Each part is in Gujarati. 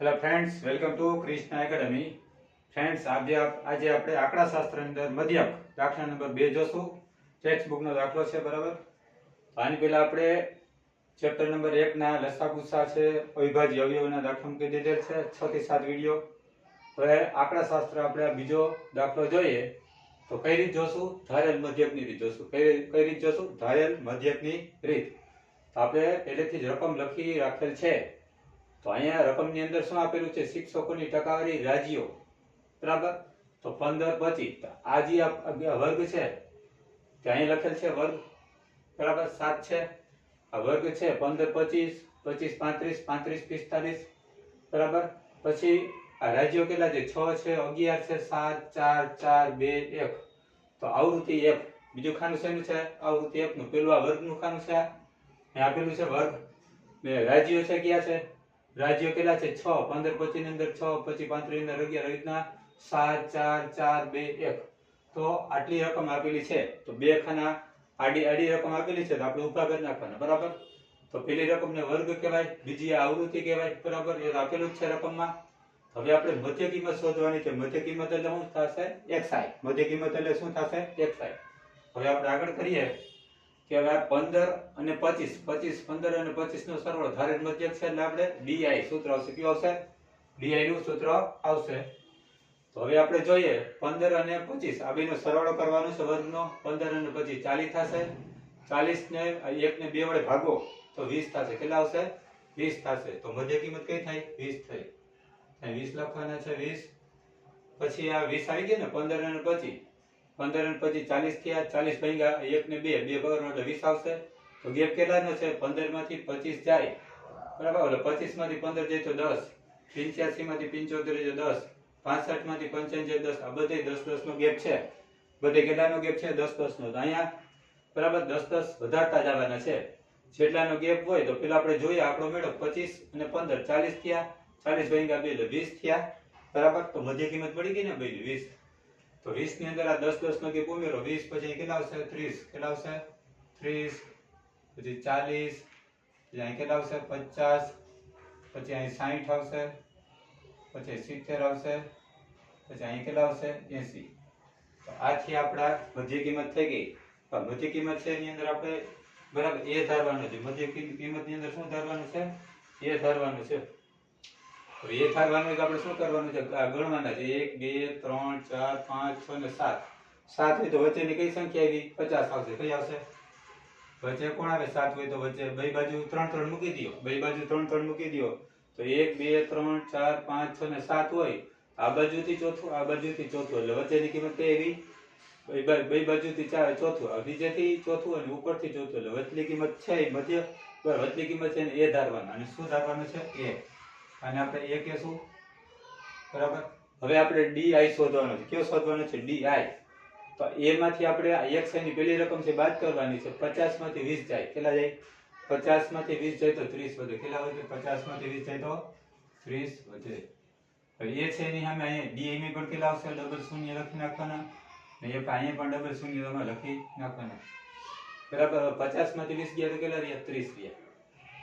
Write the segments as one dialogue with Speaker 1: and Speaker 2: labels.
Speaker 1: Hello friends welcome to Krishna academy friends આજે આજે આપણે આંકડાશાસ્ત્ર અંદર મધ્યક દાખલા નંબર બે જોશું. ટેક્સ્ટ બુકનો દાખલો છે, બરાબર? આની પહેલાં આપણે ચેપ્ટર નંબર એકના લસા ગુસ્સા છે, અવિભાજ્ય અવયવના દાખલા મૂકી દીધેલ છે? છ થી સાત વીડિયો હવે આંકડાશાસ્ત્ર આપણે બીજો દાખલો જોઈએ. તો કઈ રીત જોશું? ધારેલ મધ્યકની રીત જોશું. કઈ કઈ રીત જોશું? ધારેલ મધ્યકની રીત. આપણે પહેલેથી જ રકમ લખી રાખેલ છે. તો અહીંયા રકમની અંદર શું આપેલું છે? શિક્ષકોની ટકાવારી રાજ્યો બરાબર? તો પંદર પચીસ. આ જે વર્ગ છે તે અહીંયા લખેલ છે વર્ગ. બરાબર? સાત છે. આ વર્ગ છે, પંદર પચીસ પચીસ પાંત્રીસ પાંત્રીસ પિસ્તાલીસ. બરાબર? પછી આ રાજ્યો કેટલા છે? છ છે, અગિયાર છે, સાત, ચાર ચાર, બે, એક. તો આવૃત્તિ એક. બીજું ખાનું શેનું છે? આવૃત્તિ એકનું. પેલું આ વર્ગનું ખાનું છે? અહીં આપેલું છે વર્ગ. ને રાજ્યો છે ક્યાં છે? રાજ્યો કેટલા છે છ, પંદર પચીસની અંદર છ, પછી પાંત્રીસ અંદર અગિયાર રીતના સાત, ચાર ચાર, બે, એક. તો આટલી રકમ આપેલી છે. તો બે ખાના આડી આડી રકમ આપેલી છે તો આપણે ઊભા કરી નાખવાના, બરાબર? તો પેલી રકમને વર્ગ કહેવાય, બીજી આવૃત્તિ કહેવાય, બરાબર? એ આપેલું જ છે રકમમાં. હવે આપણે મધ્ય કિંમત શોધવાની છે. મધ્ય કિંમત એટલે શું થશે? એક્સ આઈ મધ્ય કિંમત એટલે શું થશે? એક્સ આઈ હવે આપણે આગળ કરીએ. કે હવે આ પંદર અને પચીસ. પચીસ, પંદર અને પચીસ નો સરવાળો ધારેલ મધ્યક છે એટલે આપણે ડીઆઈ સૂત્ર આવશે. કયું આવશે? ડીઆઈ નું સૂત્ર આવશે. તો હવે આપણે જોઈએ પંદર અને પચીસ. આ બેનો સરવાળો કરવાનો છે વર્ગનો. પંદર અને પચીસ ચાલીસ થશે. ચાલીસ ને એક ને બે વડે ભાગો તો વીસ થશે. કેટલા આવશે? વીસ થશે. તો મધ્ય કિંમત કઈ થાય વીસ થઈ. વીસ લખવાના છે, વીસ. પછી આ વીસ આવી ગયા ને, પંદર અને પચીસ. પંદર પચીસ ચાલીસ થયા, ચાલીસ ભાગ્યા એક ને બે બે એટલે વીસ આવશે. તો ગેપ કેટલાનો છે? પંદરમાંથી પચીસ જાય. બરાબર? પચીસમાંથી પંદર જાય તો દસ. પંચ્યાસી માંથી પંચોતેર જાય દસ. પાસઠમાંથી પંચાવન દસ. આ બધે દસ દસ નો ગેપ છે. બધે કેટલાનો ગેપ છે? દસ દસ નો તો અહીંયા બરાબર દસ દસ વધારતા જવાના છે. જેટલાનો ગેપ હોય તો પેલા આપણે જોઈએ આપણો મેળો પચીસ અને પંદર. ચાલીસ થયા. ચાલીસ ભાગ્યા બે એટલે વીસ થયા. બરાબર? તો મધ્ય કિંમત પડી ગઈ ને ભાઈ વીસ. તો વીસની અંદર આ દસ દસ નો ગેપ ઉમેરો વીસ, પછી કેટલા આવશે? ત્રીસ. કેટલા આવશે? ત્રીસ, પછી ચાલીસ, પછી અહીં કેટલા આવશે? પચાસ, પછી અહીં સાહીઠ આવશે, પછી સિત્તેર આવશે, પછી અહીં કેટલા આવશે? એસી. તો આથી આપણા મધ્ય કિંમત થઈ ગઈ. આ મધ્ય કિંમત છે એની અંદર આપણે બરાબર એ ધારવાનું છે. મધ્ય કિં- કિંમતની અંદર શું ધારવાનું છે? એ ધારવાનું છે. એ એટલે આપણે શું કરવાનું છે? ગણવાના છે. એક, બે, ત્રણ, ચાર, પાંચ, છ ને સાત. સાત હોય તો વચ્ચેની કઈ સંખ્યા આવી? પચાસ આવશે. કઈ આવશે? વચ્ચે કોણ આવે? સાત હોય તો વચ્ચે બે બાજુ ત્રણ ત્રણ મૂકી દો. બે બાજુ ત્રણ ત્રણ મૂકી દો. તો એક, બે, ત્રણ, ચાર, પાંચ, છ ને સાત હોય. આ બાજુથી ચોથું, આ બાજુથી ચોથું. એટલે વચ્ચેની કિંમત કઈ આવી? બે બાજુથી ચાર, ચોથું. નીચેથી ચોથું અને ઉપરથી ચોથું. એટલે વચલી કિંમત છે મધ્ય. બરાબર. વચલી કિંમત છે એ ધારવાના. અને શું ધારવાનું છે? એ. અને આપણે એ કહેશું. બરાબર? હવે આપણે ડી આઈ શોધવાનો છે. કયો શોધવાનો છે? ડી આઈ તો એમાંથી આપણે એક ની પેલી રકમ છે બાદ કરવાની છે. પચાસમાંથી વીસ જાય. કેટલા જાય? પચાસમાંથી વીસ જાય તો ત્રીસ વધે. કેટલા વધે? પચાસમાંથી વીસ જાય તો ત્રીસ વધે. એ છે એની સામે અહીંયા ડી એમ પણ કેટલા આવશે? ડબલ શૂન્ય લખી નાખવાના. ને એ અહીંયા પણ ડબલ શૂન્ય તમે લખી નાખવાના. બરાબર? પચાસમાંથી વીસ ગયા તો કેટલા રહ્યા? ત્રીસ રહ્યા.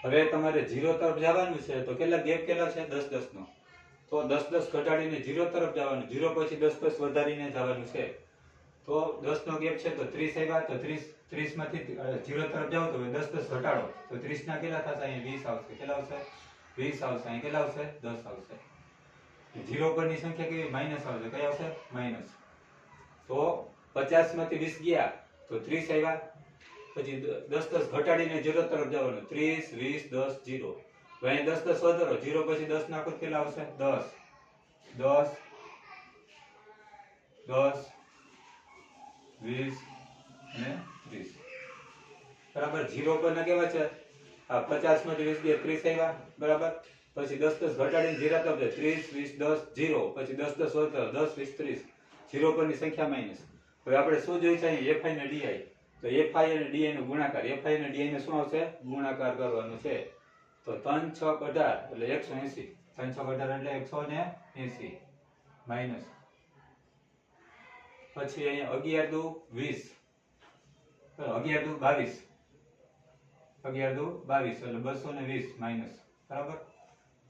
Speaker 1: હવે તમારે જીરો તરફ જવાનું છે, તો કેટલા ગેપ કેટલા છે? દસ દસ નો તો દસ દસ ઘટાડીને જીરો તરફ જવાનું. જીરો પછી દસ દસ વધારીને જવાનું છે. તો દસ નો ગેપ છે, તો ત્રીસ આવ્યા, તો ત્રીસ ત્રીસમાંથી જીરો તરફ જાવ તો દસ દસ ઘટાડો. તો ત્રીસ ના કેટલા થશે? અહીંયા વીસ આવશે. કેટલા આવશે? વીસ આવશે. અહીં કેટલા આવશે? દસ આવશે. જીરો પરની સંખ્યા કેવી? માઇનસ આવશે. કઈ આવશે? માઇનસ. તો પચાસમાંથી વીસ ગયા, તો ત્રીસ આવ્યા પછી દસ દસ ઘટાડીને જીરો તરફ જવાનું. ત્રીસ, વીસ, દસ, જીરો. અહીં દસ દસ વધારો. જીરો પછી દસ નાખો કેટલા આવશે? દસ. દસ. દસ. વીસ અને ત્રીસ. બરાબર? જીરો પર ના કેવા છે? આ પચાસમાંથી વીસ બે, ત્રીસ આવ્યા. બરાબર? પછી દસ દસ ઘટાડીને જીરા તરફ જાય. ત્રીસ, વીસ, દસ, જીરો. પછી દસ દસ વધારો. દસ, વીસ, ત્રીસ. જીરો પરની સંખ્યા માઇનસ હવે આપણે શું જોઈ છે? એફ આઈ ને ડીઆઈ તો એફઆઈ અને ડીઆઈ નો ગુણાકાર. એફઆઈ અને ડીઆઈ ને શું આવશે? ગુણાકાર કરવાનો છે. તો ત્રણ છ અઢાર એટલે એકસો એસી ત્રણ છ અઢાર એટલે એકસો ને એસી માઇનસ પછી અહીંયા અગિયાર દુ વીસ. અગિયાર દુ બાવીસ. અગિયાર દુ બાવીસ એટલે બસો ને વીસ માઇનસ બરાબર?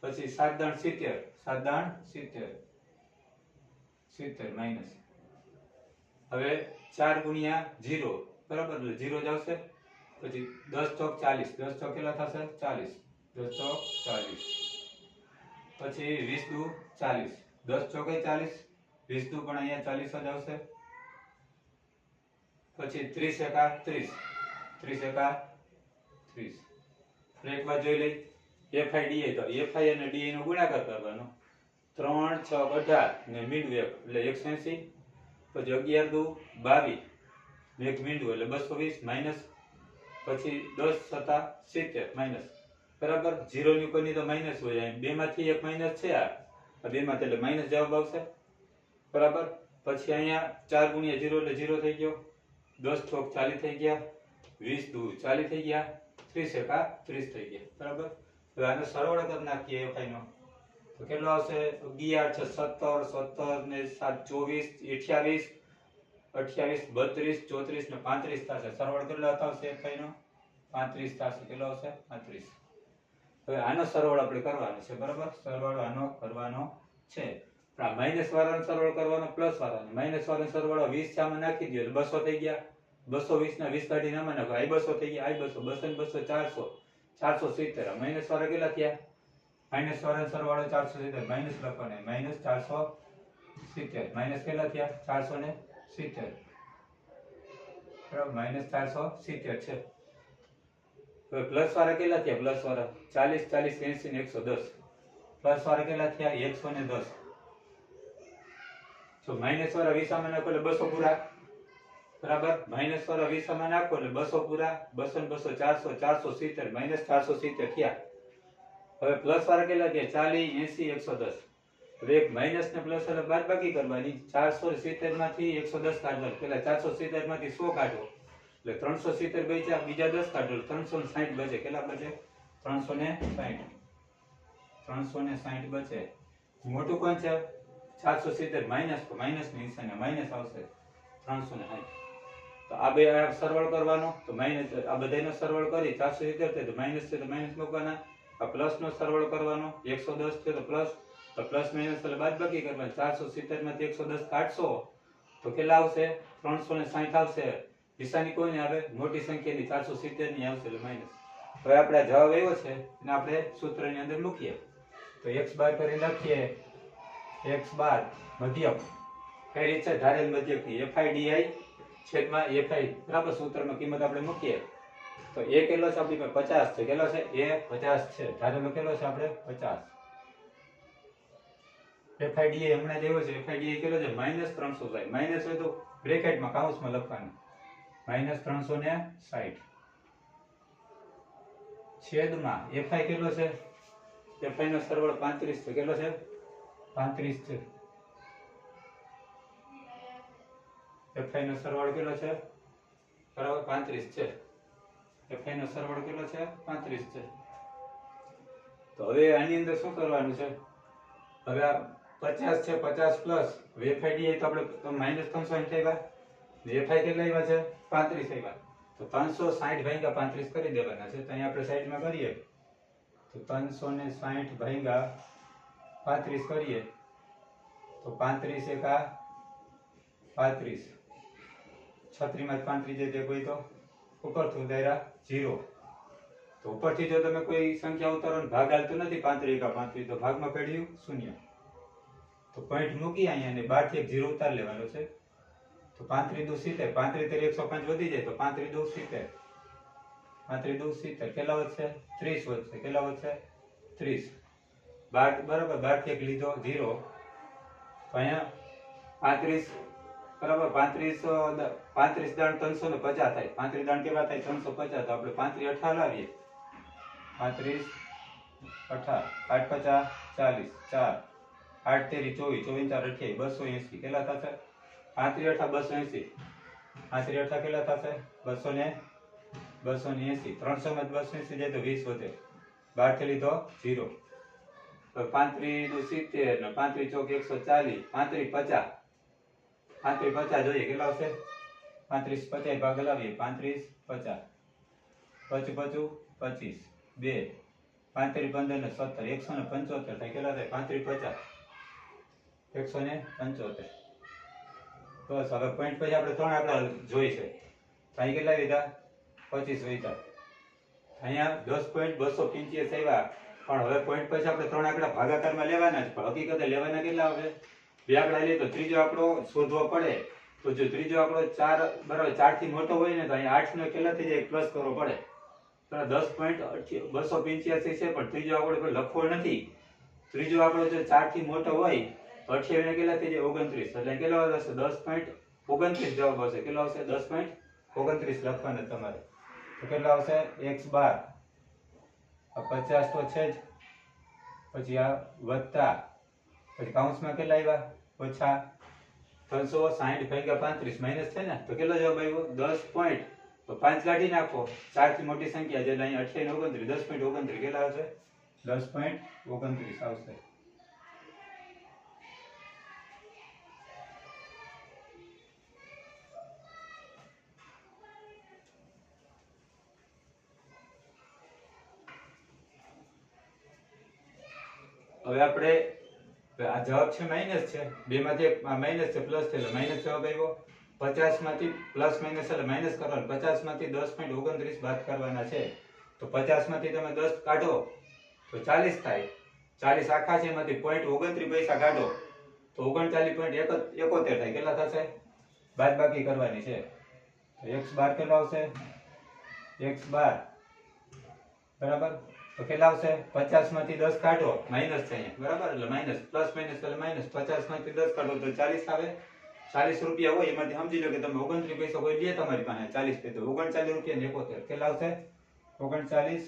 Speaker 1: પછી સાત દાણ સિત્તેર. સાત દાણ સિત્તેર. સિત્તેર માઇનસ હવે ચાર ગુણ્યા જીરો બરાબર એટલે જીરો જ પછી દસ ચોક ચાલીસ. દસ ચોક કેટલા થશે? ચાલીસ. દસ ચોક ચાલીસ. પછી વીસ દુ ચાલીસ. દસ ચોકે ચાલીસ, વીસ દુ પણ અહીંયા ચાલીસ જ આવશે. પછી ત્રીસ એકા ત્રીસ. ત્રીસ એકા ત્રીસ. એક વાર જોઈ લઈ. એફઆઈ ડીએ તો એફઆઈ અને ડીએ નો ગુણાકાર કરવાનો. ત્રણ, છ, અઢાર ને મિડ વેવ એટલે એકસો એંસી. પછી અગિયાર દુ બાવીસ. એક મીંડું એટલે બસો વીસ માઇનસ પછી દસ સત્તા સિત્તેર માઇનસ બરાબર? ઝીરોની ની કોઈની તો માઇનસ હોય. અહીં બે માંથી એક માઇનસ છે આ. આ બે માંથી એટલે માઇનસ જવાબ આવશે. બરાબર? પછી અહીંયા ચાર ગુણ્યા જીરો એટલે જીરો થઈ ગયો. દસ ચોક ચાલીસ થઈ ગયા. વીસ દુ ચાલીસ થઈ ગયા. ત્રીસ એકા ત્રીસ થઈ ગયા. બરાબર? હવે આનો સરવાળો કરી નાખીએ એફઆઈનો તો કેટલો આવશે? અગિયાર છે, સત્તર સત્તર ને સાત, ચોવીસ, અઠ્યાવીસ અઠ્યાવીસ, બત્રીસ, ચોત્રીસ ને પાંત્રીસ થશે. સરવાળો કેટલો આવશે? એફઆઈ નો પાંત્રીસ થશે. કેટલો આવશે? પાંત્રીસ. હવે આનો સરવાળો આપણે કરવાનો છે, બરાબર? સરવાળો આનો કરવાનો છે. માઇનસ વાળાનો સરવાળો કરવાનો પ્લસ વાળાનો. માઇનસ વાળાનો સરવાળો વીસ છે, આમાં નાખી દો બસો થઈ ગયા. બસો વીસ ના વીસ કાઢી નામાં નાખો. આઈ બસો થઈ ગયા આઈ બસો. બસો ને બસો, ચારસો. ચારસો સિત્તેર. માઇનસ વાળા કેટલા થયા? માઇનસ વાળાનો સરવાળો ચારસો સિત્તેર. માઇનસ લખવાને માઇનસ ચારસો સિત્તેર. માઇનસ કેટલા થયા? ચારસો ને સિત્તેર બરાબર માઇનસ ચારસો સિત્તેર છે. હવે પ્લસ વાળા કેટલા થયા? પ્લસ વાળા. ચાલીસ ચાલીસ એસી ને એકસો દસ. પ્લસ વાળા કેટલા થયા? એકસો ને દસ. જો માઇનસ વાળા વિસામાં નાખો એટલે બસો પૂરા. બરાબર? માઇનસ વાળા વિસામાં નાખો એટલે બસો પૂરા. બસો ને બસો ચારસો ચારસો સિત્તેર માઇનસ ચારસો સિત્તેર થયા. હવે પ્લસ વાળા કેટલા થયા? ચાલીસ એસી એકસો દસ. હવે એક માઇનસ ને પ્લસ એટલે બાદ બાકી કરવાની ચારસો સિત્તેરમાંથી એકસો દસ કાઢવાનું. પેલા ચારસો સિત્તેરમાંથી સો કાઢો. એટલે ત્રણસો સિત્તેર બચ્યા, બીજા દસ કાઢો. ત્રણસો ને સાઠ બચે. કેટલા બચે? ત્રણસો ને સાઠ ત્રણસો ને સાઠ બચે. મોટું કોણ છે? ચારસો સિત્તેર માઇનસ માઇનસની નિશાને માઇનસ આવશે. ત્રણસો ને સાઠ તો આ બે સરવાળો કરવાનો. તો માઇનસ આ બધાનો સરવાળ કરી. ચારસો સિત્તેર તો માઇનસ છે તો માઇનસ મૂકવાના. આ પ્લસ નો સરવાળો કરવાનો. એકસો દસ છે તો પ્લસ તો પ્લસ માઇનસ એટલે બાદ કરવાની. ચારસો સિત્તેરમાંથી એકસો દસ કાઢશો, તો કેટલા આવશે? ત્રણસો ને સાઠ આવશે. નિશાની કોઈને આવે? મોટી સંખ્યાની ચારસો સિત્તેરની આવશે એટલે માઇનસ હવે આપણે જવાબ આવ્યો છે એને આપણે સૂત્રની અંદર મૂકીએ. તો એક્સ બાર કરી લખીએ. એક્સ બાર મધ્યક કઈ રીતે છે? ધારેલ મધ્યકની એફઆઈ ડીઆઈ છેદમાં એફઆઈ બરાબર? સૂત્રમાં કિંમત આપણે મૂકીએ. તો એ કેટલો છે? આપણી પાસે પચાસ છે. કેટલો છે? એ પચાસ છે. ધારેલો કેટલો છે? આપણે પચાસ. એફઆઈડીએ હમણાં આવ્યો છે. એફઆઈડીએ કેટલો છે. માઇનસ ત્રણસો થાય માઇનસ હોય તો બ્રેકેટમાં, કાઉસમાં લખવાનું. માઇનસ ત્રણસો ને સાહીઠ છેદમાં એફઆઈ કેટલો છે? એફઆઈ નો સરવાળો પાંત્રીસ છે. કેટલો છે? પાંત્રીસ છે. એફઆઈ નો સરવાળો કેટલો છે? બરાબર, પાંત્રીસ છે. એફઆઈ નો સરવાળો કેટલો છે? પાંત્રીસ છે. તો હવે આની અંદર શું કરવાનું છે? હવે આ પચાસ છે, પચાસ પ્લસ એફઆઈડી તો આપણે માઇનસ ત્રણસો સાઠ આવ્યા વેફાઈ કેટલા આવ્યા છે? પાંત્રીસ આવ્યા તો ત્રણસો સાઠ ભાઈગા પાંત્રીસ કરી દેવાના છે. તો અહીંયા આપણે સાઈડમાં કરીએ. તો ત્રણસો ને સાઠ ભાઈગા પાંત્રીસ કરીએ. તો પાંત્રીસ એકા પાંત્રીસ. છત્રીમાં પાંત્રીસ જે કોઈ તો ઉપરથી ઉદાર્યા જીરો તો ઉપરથી જો તમે કોઈ સંખ્યા ઉતારો ભાગ હાલતો નથી, પાંત્રીસ એકા પાંત્રીસ, તો ભાગમાં પડ્યું શૂન્ય. તો પોઈન્ટ મૂકી અહીંયા ને બારથી એક જીરો ઉતાર લેવાનો છે. તો પાંત્રી દુ સિત્તેર પાંત્રી તેર એકસો પાંચ વધી જાય તો પાંત્રી દુ સિત્તેર. પાંત્રીસ દુ સિત્તેર કેટલા વધશે? ત્રીસ વધશે. કેટલા વધશે? ત્રીસ. બાર, બરાબર, બારથી એક લીધો જીરો અહીંયા પાંત્રીસ, બરાબર, પાંત્રીસ પાંત્રીસ દાણ ત્રણસો ને પચાસ થાય. પાંત્રીસ દાણ કેટલા થાય? ત્રણસો પચાસ. તો આપણે પાંત્રીસ અઠાર લાવીએ. પાંત્રીસ અઠાર આઠ પચાસ, ચાલીસ, ચાર. આઠ તેરી ચોવીસ ચોવીસ ચાર અઠ્યાવીસ, બસો એસી, કેટલા થશે? પાંત્રી અઠા બસો એસી. પાંત્રી અઠા કેટલા થશે? બસો ને બસો ને એસી. ત્રણસો માં બસો એસી જાય તો વીસ વધે. બારથી લીધો જીરો તો પાંત્રીસ દુ સિત્તેર ને પાંત્રીસ ચોક એકસો ચાલીસ, પાંત્રીસ પચાસ. પાંત્રીસ પચાસ જોઈએ, કેટલા આવશે? પાંત્રીસ પચાસ ભાગ લાવીએ પાંત્રીસ પચાસ. પચું પચું, પચીસ. બે. પાંત્રીસ પંદર ને સત્તર, એકસો ને પંચોતેર થાય, કેટલા થાય? પાંત્રીસ પચાસ. એકસો ને પંચોતેર. બસ, હવે પોઈન્ટ પછી આપણે ત્રણ આંકડા જોઈ છે તો અહીં કેટલા લીધા પચીસ લીધા અહીંયા દસ પોઈન્ટ બસો પંચ્યાસી આવ્યા પણ હવે પોઈન્ટ પછી આપણે ત્રણ આંકડા ભાગાકારમાં લેવાના જ પણ હકીકતે લેવાના કેટલા આવે બે આંકડા લઈએ તો ત્રીજો આંકડો શોધવો પડે. તો જો ત્રીજો આંકડો ચાર, બરાબર ચારથી મોટો હોય ને, તો અહીંયા આઠનો કેટલાથી જાય? પ્લસ કરવો પડે. પણ દસ પોઈન્ટ બસો પિંચ્યાસી છે, પણ ત્રીજો આંકડો લખવો નથી. ત્રીજો આંકડો જો ચારથી મોટો હોય અઠ્યાવીસ કેટલા થઈ જાય? ઓગણત્રીસ. એટલે કેટલા આવશે દસ પોઈન્ટ ઓગણત્રીસ જવાબ આવશે. કેટલો આવશે? દસ પોઈન્ટ ઓગણત્રીસ લખવાના તમારે. તો કેટલા આવશે? X bar. પચાસ તો છે જ. પછી આ વત્તા. પછી કાઉન્સમાં કેટલા આવ્યા? ઓછા. ત્રણસો સાહીઠ ભાગ્યા પાંત્રીસ. માઇનસ થાય ને? તો કેટલો જવાબ આવ્યો? દસ પોઈન્ટ તો પાંચ કાઢી નાખો. ચારથી મોટી સંખ્યા છે. એટલે અહીં અઠ્યાવીસ ઓગણત્રીસ. દસ પોઈન્ટ ઓગણત્રીસ. કેટલા આવશે? દસ પોઈન્ટ ઓગણત્રીસ આવશે. હવે આપણે આ જવાબ છે માઇનસ છે. બે માંથી માઇનસ છે પ્લસ છે, એટલે માઇનસ જવાબ આવ્યો પચાસમાંથી પ્લસ માઇનસ એટલે માઇનસ કરવાનું. પચાસમાંથી દસ પોઈન્ટ ઓગણત્રીસ બાદ કરવાના છે. તો પચાસમાંથી તમે દસ કાઢો, તો ચાલીસ થાય. ચાલીસ આખા છે એમાંથી પોઈન્ટ ઓગણત્રીસ પૈસા કાઢો. તો ઓગણચાલીસ પોઈન્ટ એકોતેર થાય. કેટલા થશે? બાદ બાકી કરવાની છે. એક્સ બાર કેટલો આવશે? X bar. બરાબર? તો કેટલા આવશે? પચાસમાંથી 10 કાઢો માઇનસ છે અહીંયા. બરાબર? એટલે માઇનસ પ્લસ માઇનસ એટલે માઇનસ 50 માંથી 10 કાઢો તો ચાલીસ આવે. ચાલીસ રૂપિયા હોય, એમાંથી સમજી લો કે તમે ઓગણત્રીસ પૈસા કોઈ લે તમારી પાસે, ચાલીસ પૈસા. ઓગણચાલીસ રૂપિયા ને એકોતેર. કેટલા આવશે? ઓગણચાલીસ.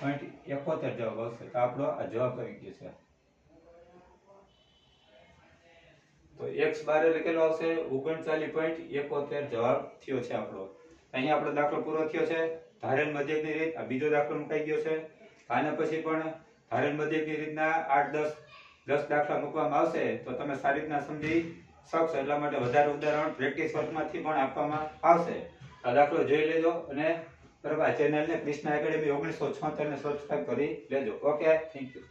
Speaker 1: પોઈન્ટ એકોતેર જવાબ આવશે. તો આપણો આ જવાબ આવી ગયો છે. તો એક્સ બાર એટલે કેટલો આવશે? ઓગણચાલીસ પોઈન્ટ એકોતેર જવાબ થયો છે આપણો. અહીંયા આપણો દાખલો પૂરો થયો છે. ધારેલ મધ્યકની રીત આ બીજો દાખલો મુકાઈ ગયો છે. આના પછી પણ ધારેલ મધ્યકની રીતના આઠ દસ દસ દાખલા મૂકવામાં આવશે તો તમે સારી રીતના સમજી શકશો. એટલા માટે વધારે ઉદાહરણ પ્રેક્ટિસ વર્કમાંથી પણ આપવામાં આવશે. આ દાખલો જોઈ લેજો અને બરાબર ચેનલને કૃષ્ણા એકેડેમી ઓગણીસો છોતેર ને સબસ્ક્રાઇબ કરી લેજો. Okay thank you